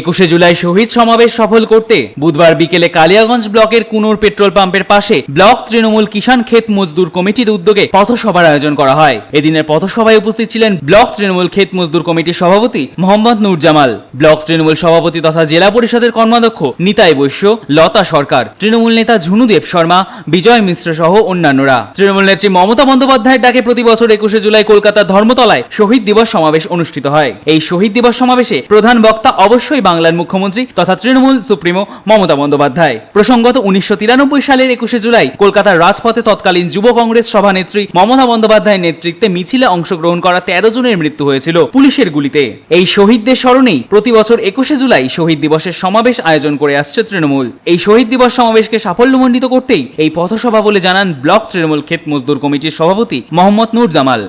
একুশে জুলাই শহীদ সমাবেশ সফল করতে বুধবার বিকেলে কালিয়াগঞ্জ ব্লকের কুনুর পেট্রোল পাম্পের পাশে ব্লক তৃণমূল কিষাণ ক্ষেত মজদুর কমিটির উদ্যোগে পথসভার আয়োজন করা হয়। এদিনের পথসভায় উপস্থিত ছিলেন ব্লক তৃণমূল ক্ষেত মজদুর কমিটির সভাপতি মোহাম্মদ নুরজামাল, ব্লক তৃণমূল সভাপতি তথা জেলা পরিষদের কর্মাধ্যক্ষ নিতাই বৈশ্য, লতা সরকার, তৃণমূল নেতা ঝুনুদেব শর্মা, বিজয় মিশ্র সহ অন্যান্যরা। তৃণমূল নেত্রী মমতা বন্দ্যোপাধ্যায়ের ডাকে প্রতি বছর একুশে জুলাই কলকাতার ধর্মতলায় শহীদ দিবস সমাবেশ অনুষ্ঠিত হয়। এই শহীদ দিবস সমাবেশে প্রধান বক্তা অবশ্যই বাংলার মুখ্যমন্ত্রী তথা তৃণমূল সুপ্রিমো মমতা বন্দ্যোপাধ্যায়। প্রসঙ্গত উনিশশো তিরানব্বই সালের একুশে জুলাই কলকাতার রাজপথে তৎকালীন যুব কংগ্রেস সভানেত্রী মমতা বন্দ্যোপাধ্যায়ের নেতৃত্বে মিছিলে অংশগ্রহণ করা তেরো জনের মৃত্যু হয়েছিল পুলিশের গুলিতে। এই শহীদদের স্মরণেই প্রতি বছর একুশে জুলাই শহীদ দিবসের সমাবেশ আয়োজন করে আসছে তৃণমূল। এই শহীদ দিবস সমাবেশকে সাফল্যমণ্ডিত করতেই এই পথসভা বলে জানান ব্লক তৃণমূল ক্ষেত মজদুর কমিটির সভাপতি মোহাম্মদ নূর জামাল।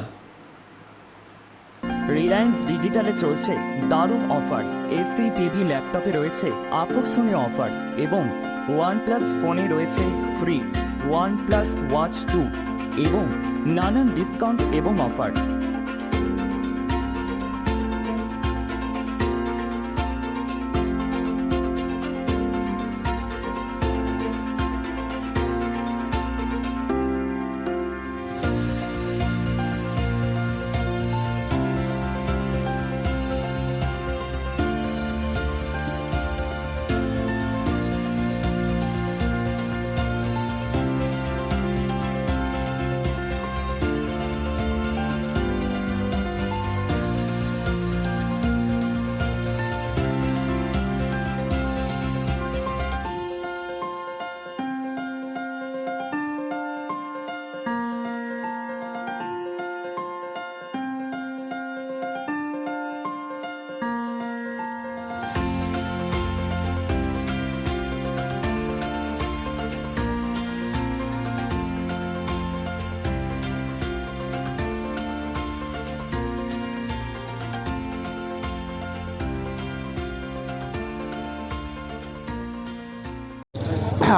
রিলায়েন্স ডিজিটালে চলছে দারুণ অফার। এসি টিভি ল্যাপটপে রয়েছে আকর্ষণীয় অফার এবং ওয়ান প্লাস ফোনে রয়েছে free OnePlus watch two এবং নানান ডিসকাউন্ট এবং অফার।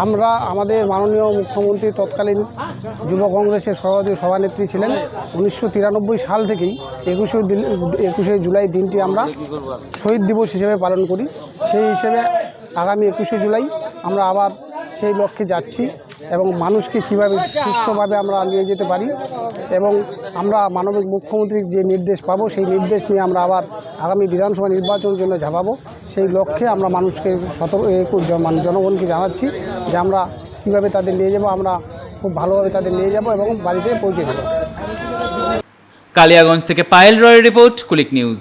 আমরা আমাদের মাননীয় মুখ্যমন্ত্রী তৎকালীন যুব কংগ্রেসের সভাপতি সভানেত্রী ছিলেন। উনিশশো তিরানব্বই সাল থেকেই একুশে একুশে জুলাই দিনটি আমরা শহীদ দিবস হিসেবে পালন করি। সেই হিসেবে আগামী একুশে জুলাই আমরা আবার সেই লক্ষ্যে যাচ্ছি এবং মানুষকে কীভাবে সুষ্ঠুভাবে আমরা নিয়ে যেতে পারি এবং আমরা মানবিক মুখ্যমন্ত্রীর যে নির্দেশ পাবো, সেই নির্দেশ নিয়ে আমরা আবার আগামী বিধানসভা নির্বাচনের জন্য ঝাঁপাবো সেই লক্ষ্যে আমরা মানুষকে সতর্ক, এ- জনগণকে জানাচ্ছি যে আমরা কীভাবে তাদের নিয়ে যাব, আমরা খুব ভালোভাবে তাদের নিয়ে যাব এবং বাড়িতে পৌঁছে দেবো। কালিয়াগঞ্জ থেকে পায়েল রয়ের রিপোর্ট, কুলিক নিউজ।